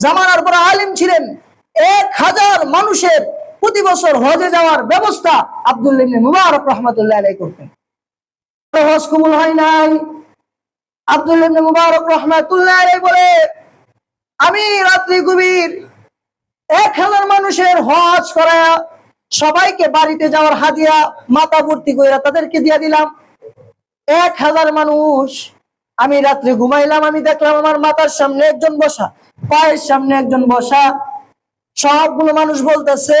জামানার পর আলিম ছিলেন। এক হাজার মানুষের প্রতি বছর হজে যাওয়ার ব্যবস্থা ইবনে মুবারক রহমতুল্লাহ আলাই করতেন। হজ কবুল হয় নাই। ইবনে মুবারক রহমতুল্লাহ আলাই বলে, আমি রাত্রি গভীর এক হাজার মানুষের হজ করা সবাইকে বাড়িতে যাওয়ার হাদিয়া মাথা ভর্তি করে তাদেরকে দিয়ে দিলাম। এক হাজার মানুষ, আমি রাত্রে ঘুমাইলাম, আমি দেখলাম আমার মাথার সামনে একজন বসা। পায়ের সামনে একজন বসা। সবগুলো মানুষ বলতেছে,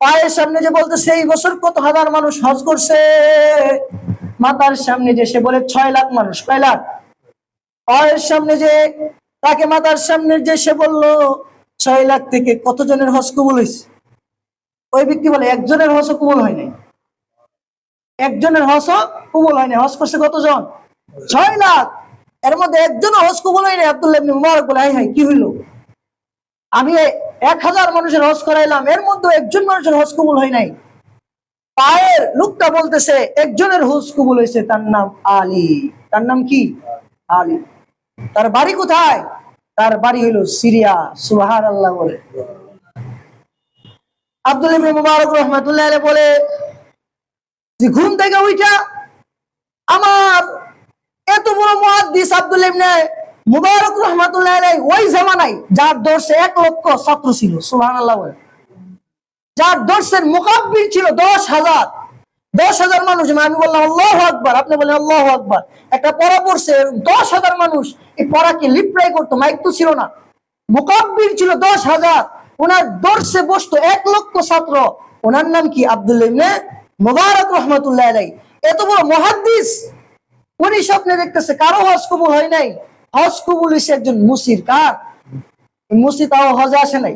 পায়ের সামনে যে বলতেছে, এই বছর কত হাজার মানুষ হজ করছে। মাথার সামনে যে সে বলে ছয় লাখ মানুষ, কয় লাখ? পায়ের সামনে যে, তাকে মাথার সামনে যে সে বলল, ছয় লাখ থেকে কতজনের হজ কবুল হয়েছে? ওই ব্যক্তি বলে, একজনের হজ কবুল হয় নাই। একজনের হজ কবুল হয় নাই। হজ করছে কতজন? ছয় লাখ। এর মধ্যে একজন হজ কবুল হয় নাই আব্দুল্লাহ ইবনে বলে, হাই হাই, কি হইল? আমি এক হাজার মানুষের হজ করাইলাম, এর মধ্যে একজন মানুষের হজ কবুল হয় নাই। পায়ের লোকটা বলতেছে, একজনের হজ কবুল হয়েছে, তার নাম আলী। তার নাম কি? আলী। তার বাড়ি কোথায়? তার বাড়ি হইল সিরিয়া সুহার আল্লাহ বলে। আব্দুল ইবনে মুবারক রহমাতুল্লাহ বলে, যে ঘুম থেকে ওইটা আমার আকবার, আপনি একটা পড়া পড়ছে, দশ হাজার মানুষ, এই লিপ্রাই করতো মাইক তো ছিল না। মুকাব্বির ছিল দশ হাজার। ওনার দর্শে বসতো এক লক্ষ ছাত্র। ওনার নাম কি? আব্দুল্লাহ মুবারক রহমতুল্লাহ এত বড় মহাদ্দিস উনি স্বপ্নে দেখতেছে, কারও হজ কবুল হয় নাই। হজ কবুল হয়েছে একজন মুসির, কার? এই মুসি তাও হজে আসে নাই।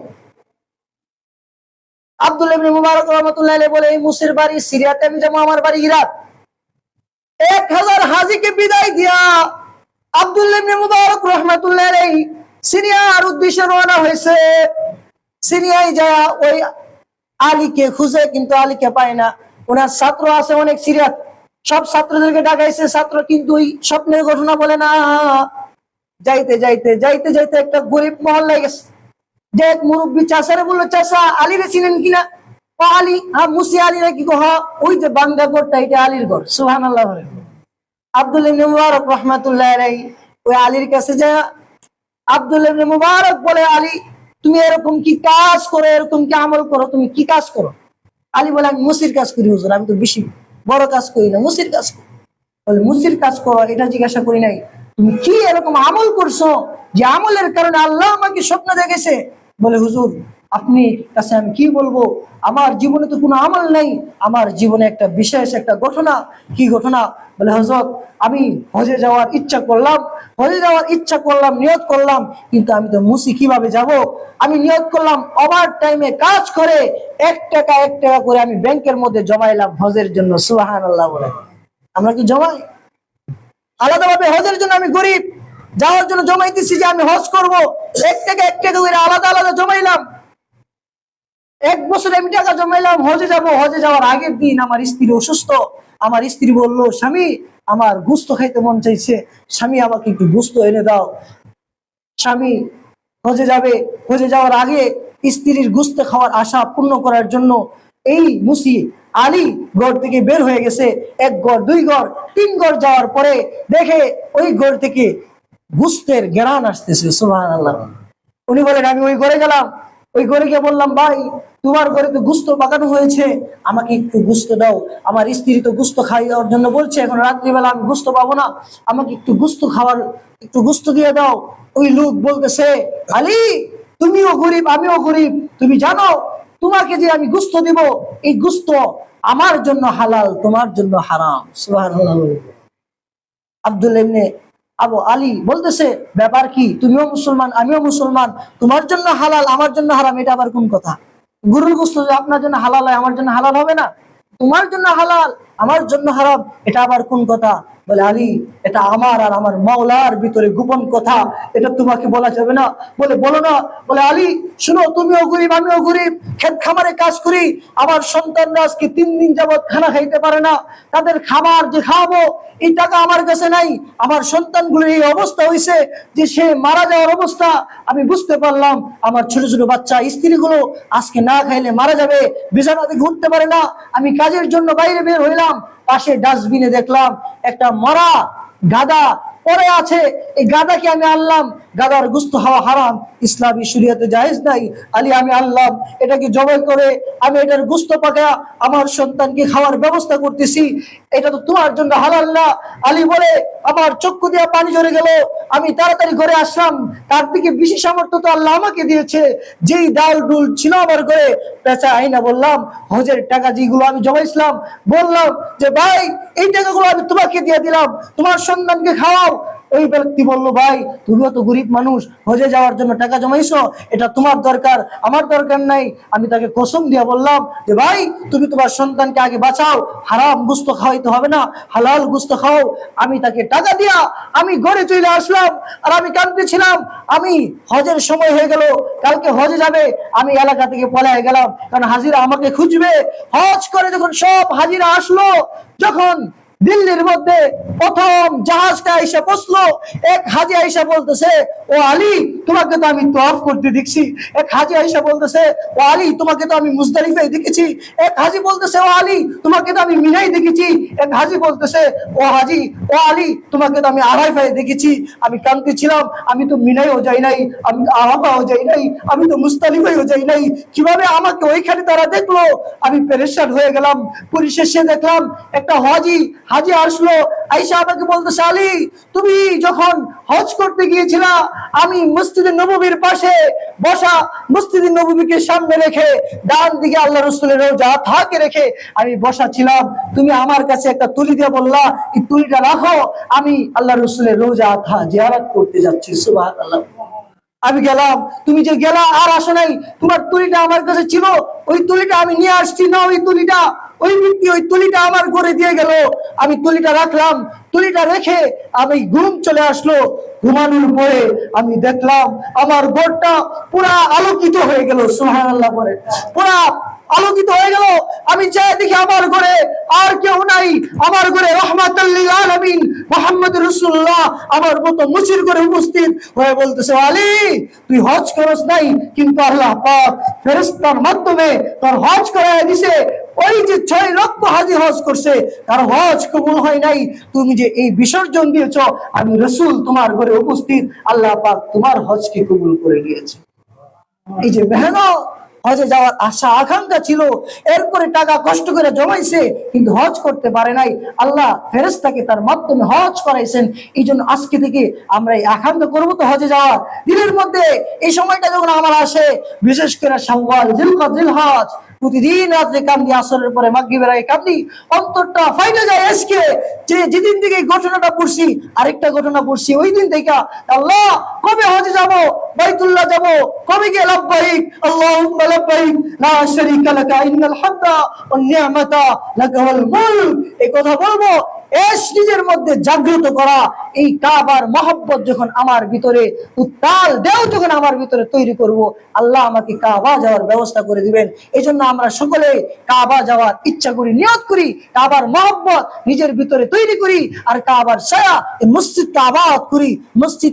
আব্দুল মুবারক রহমতুল্লাহ বলে, এই মুসির বাড়ি সিরিয়াতে, আমি যাব আমার বাড়ি ইরাক। এক হাজার হাজিকে বিদায় দিয়া আব্দুল মুবারক রহমতুল্লাহ আলাইহি সিরিয়ার উদ্দেশ্যে রওনা হয়েছে। সিরিয়ায় যা ওই আলীকে খুঁজে, কিন্তু আলীকে পায় না। ওনার ছাত্র আছে অনেক সিরিয়া সব ছাত্রদেরকে ডাকাইছে, ছাত্র কিন্তু ওই স্বপ্নের ঘটনা বলে না। যাইতে যাইতে যাইতে যাইতে একটা গরিব মহল্লায় গেছে। যে এক মুরব্বী চাষারে বলল চাষা আলী রে চিনেন কিনা ও আলী হ্যাঁ মুসি আলী হ্যাঁ ওই যে এটা আলীর সুহান আল্লাহ আব্দুল মুবারক রহমাতুল্লাহ আলাইহি, ওই আলীর কাছে যা আব্দুল মুবারক বলে, আলী, তুমি এরকম কি কাজ করো, এরকম কি আমল করো, তুমি কি কাজ করো? আলী বলে, আমি মুসির কাজ করি, হুজুর, আমি তো বেশি বড় কাজ করি না, মুসির কাজ করি। বলে মুসির কাজ করো এটা জিজ্ঞাসা করি নাই। তুমি কি এরকম আমল করছ যে আমলের কারণে আল্লাহ আমাকে স্বপ্ন দেখেছে? বলে, হুজুর আপনি কাছে আমি কি বলব? আমার জীবনে তো কোনো আমল নেই। আমার জীবনে একটা বিশেষ একটা ঘটনা। কি ঘটনা? বলে হজরত আমি হজে যাওয়ার ইচ্ছা করলাম। হজে যাওয়ার ইচ্ছা করলাম, নিয়ত করলাম। কিন্তু আমি তো মুসি কীভাবে যাব? আমি নিয়ত করলাম ওভার টাইমে কাজ করে এক টাকা এক টাকা করে আমি ব্যাংকের মধ্যে জমাইলাম হজের জন্য। সুবাহান আল্লাহ বলে। আমরা কি জমাই? আলাদাভাবে হজের জন্য আমি গরিব। যাওয়ার জন্য জমাইতেছি যে আমি হজ করব। এক টাকা এক টাকা করে আলাদা আলাদা জমাইলাম। এক বছর আমি টাকা জমাইলাম, হজে যাব, হজে যাওয়ার আগের দিন আমার স্ত্রী অসুস্থ। আমার স্ত্রী বলল, স্বামী, আমার গুস্ত খাইতে মন চাইছে। স্বামী, আমাকে একটু গুস্ত এনে দাও। স্বামী হজে যাবে। হজে যাওয়ার আগে স্ত্রীর গুস্ত খাওয়ার আশা পূর্ণ করার জন্য এই মুসি আলী ঘর থেকে বের হয়ে গেছে। এক গড় দুই গড় তিন গড় যাওয়ার পরে দেখে ওই ঘর থেকে গুস্তের গেরান আসতেছে সুহান আল্লাহ উনি বলেন, আমি ওই ঘরে গেলাম ওই ঘরে গিয়ে বললাম, ভাই, তোমার ঘরে তো গুস্ত পাকানো হয়েছে। আমাকে একটু গুস্ত দাও। আমার স্ত্রী তো গুস্ত খাই দেওয়ার জন্য বলছে, এখন রাত্রিবেলা আমি গুস্ত পাবো না। আমাকে একটু গুস্ত খাওয়ার, একটু গুস্ত দিয়ে দাও। ওই লোক বলতেছে, আলী, তুমিও গরিব, আমিও গরিব। তুমি জানো, তোমাকে যে আমি গুস্ত দিব, এই গুস্ত আমার জন্য হালাল, তোমার জন্য হারাম। সুবহানাল্লাহ। আব্দুল ইবনে আবু আলী বলতেছে, ব্যাপার কি? তুমিও মুসলমান, আমিও মুসলমান। তোমার জন্য হালাল, আমার জন্য হারাম, এটা আবার কোন কথা? গুরুর যে আপনার জন্য হালাল হয়, আমার জন্য হালাল হবে না? তোমার জন্য হালাল, আমার জন্য হারাম, এটা আবার কোন কথা? বলে, আলী, এটা আমার আর আমার মাওলার ভিতরে গোপন কথা। এটা তোমাকে বলা যাবে না। বলে, বলো না। বলে, আলী, শুনো, তুমিও গরিব, আমিও গরিব। ক্ষেত খামারে কাজ করি। আমার সন্তানরা আজকে তিন দিন যাবৎ খানা খাইতে পারে না। তাদের খাবার যে খাওয়াবো এই টাকা আমার কাছে নাই। আমার সন্তানগুলোর এই অবস্থা হয়েছে যে সে মারা যাওয়ার অবস্থা। আমি বুঝতে পারলাম, আমার ছোট ছোট বাচ্চা, স্ত্রীগুলো আজকে না খাইলে মারা যাবে। বিছানা থেকে উঠতে পারে না। আমি কাজের জন্য বাইরে বের হইলাম। পাশে ডাস্টবিনে দেখলাম একটা মরা গাদা পরে আছে। এই গাদাকে আমি আনলাম। গাদার গুস্ত হওয়া হারাম, ইসলামী শরীয়তে জায়েজ নাই। আলী, আমি আনলাম। এটাকে জবাই করে আমি এটার গুস্ত পাকা আমার সন্তানকে খাওয়ার ব্যবস্থা করতেছি। এটা তো তোমার জন্য হালাল আলী বলে, আমার চক্ষু দিয়া পানি ঝরে গেল। আমি তাড়াতাড়ি ঘরে আসলাম। তার দিকে বেশি সামর্থ্য তো আল্লাহ আমাকে দিয়েছে। যেই ডাল ডুল ছিল আমার ঘরে, পেঁচা আইনা বললাম, হজের টাকা যেগুলো আমি জমাইছিলাম, বললাম যে, ভাই, এই টাকাগুলো আমি তোমাকে দিয়ে দিলাম। তোমার সন্তানকে খাওয়াও ওই ব্যক্তি বলল, ভাই, তুমিও তো গরিব মানুষ, হজে যাওয়ার জন্য টাকা জমাইছো, এটা তোমার দরকার, আমার দরকার নাই। আমি তাকে কসম দিয়ে বললাম যে, ভাই, তুমি তোমার সন্তানকে আগে বাঁচাও, হারাম গুস্ত খাওয়াইতে হবে না, হালাল গুস্ত খাও। আমি তাকে টাকা দিয়া, আমি ঘরে চলে আসলাম, আর আমি কাঁদতেছিলাম, আমি হজের সময় হয়ে গেল, কালকে হজে যাবে, আমি এলাকা থেকে পলায় গেলাম, কারণ হাজিরা আমাকে খুঁজবে। হজ করে যখন সব হাজিরা আসলো, যখন দিল্লির মধ্যে প্রথম জাহাজটা এসে বসল। এক হাজি আইসা বলতেছে, ও আলী, তোমাকে তো আমি তফ করতে দেখছি। এক হাজি আইসা বলতেছে, ও আলী, তোমাকে তো আমি মুজদালিফাই দেখেছি। এক হাজি বলতেছে, ও আলী, তোমাকে তো আমি মিনাই দেখেছি। এক হাজি বলতেছে, ও হাজি, ও আলী, তোমাকে তো আমি আড়াইফাই দেখেছি। আমি কান্তি ছিলাম আমি তো মিনাইও যাই নাই, আমি আরাফাও যাই নাই, আমি তো মুস্তালিফাইও যাই নাই। কীভাবে আমাকে ওইখানে তারা দেখল? আমি পেরেশান হয়ে গেলাম, পরিশেষে দেখলাম একটা হাজি হাজি আসলো আইসা আমাকে বলতেছে আলী তুমি যখন হজ করতে গিয়েছিলা, আমি মসজিদের নববীর পাশে বসা মসজিদের নববীকে সামনে রেখে ডান দিকে আল্লাহ রসুলের রোজা থাকে রেখে আমি বসা ছিলাম। তুমি আমার কাছে একটা তুলি দিয়ে বললা, এই তুলিটা রাখো, আমি আল্লাহ রসুলের রোজা থা জিয়ারাত করতে যাচ্ছি। সুবাহ আমি গেলাম। তুমি যে গেলা আর আসো নাই, তোমার তুলিটা আমার কাছে ছিল ওই তুলিটা আমি নিয়ে আসছি না ওই তুলিটা। ওই ব্যক্তি ওই তুলিটা আমার ঘরে দিয়ে গেল। আমি তুলিটা রাখলাম, তুলিটা রেখে আমি ঘুম চলে আসলো। ঘুমানোর পরে আমি দেখলাম আমার ঘরটা পুরা আলোকিত হয়ে গেল সুহান আল্লাহ পরে পুরা আলোকিত হয়ে গেল। আমি চাই দেখি আমার ঘরে আর কেউ নাই। আমার ঘরে রহমাতুল্লিল আলামিন মোহাম্মদ রসুল্লাহ আমার মতো মুসির করে উপস্থিত হয়ে বলতেছে, আলী, তুই হজ করস নাই, কিন্তু আল্লাহ পাক ফেরেশতার মাধ্যমে তোর হজ করায় দিছে। ওই যে ছয় লক্ষ হাজি হজ করছে, তার হজ কবুল হয় নাই। তুমি যে এই বিসর্জন দিয়েছ, আমি রসুল তোমার ঘরে উপস্থিত, আল্লাহ পাক তোমার হজকে কবুল করে নিয়েছে। এই যে মেহনত হজে যাওয়ার আশা, আকাঙ্ক্ষা ছিল। এরপরে টাকা কষ্ট করে জমাইছে, কিন্তু হজ করতে পারে নাই। আল্লাহ ফেরেস্তাকে তার মাধ্যমে হজ করাইছেন। এই জন্য আজকে থেকে আমরা এই আকাঙ্ক্ষা করব তো হজে যাওয়ার। দিনের মধ্যে এই সময়টা যখন আমার আসে, বিশেষ করে সাওয়াল জিলহজ প্রতিদিন রাত্রে কান্দি, আসরের পরে মাগরিবের আগে কান্দি, অন্তরটা ফাইটে যায় আজকে। যে যেদিন থেকে এই ঘটনাটা পড়ছি আরেকটা ঘটনা পড়ছি ওই দিন থেকে আল্লাহ কবে হজে যাব, বাইতুল্লাহ যাব, কবে গিয়ে লাভবাহিক আল্লাহুম্মা লাভবাহিক লা শারীকা লাকা ইন্নাল হামদা ওয়ান নি'মাতা লাকা ওয়াল এই কথা বলব এস নিজের মধ্যে জাগ্রত করা, এই কাবার মহব্বত যখন আমার ভিতরে, উত্তাল দেও যখন আমার ভিতরে তৈরি করব, আল্লাহ আমাকে কাবা যাওয়ার ব্যবস্থা করে দিবেন। এই জন্য আমরা সকলে কাবা যাওয়ার ইচ্ছা করি, নিয়ত করি, কাবার মহব্বত নিজের ভিতরে তৈরি করি, আর কাবার সায়া এই মসজিদকে আবাদ করি, মসজিদ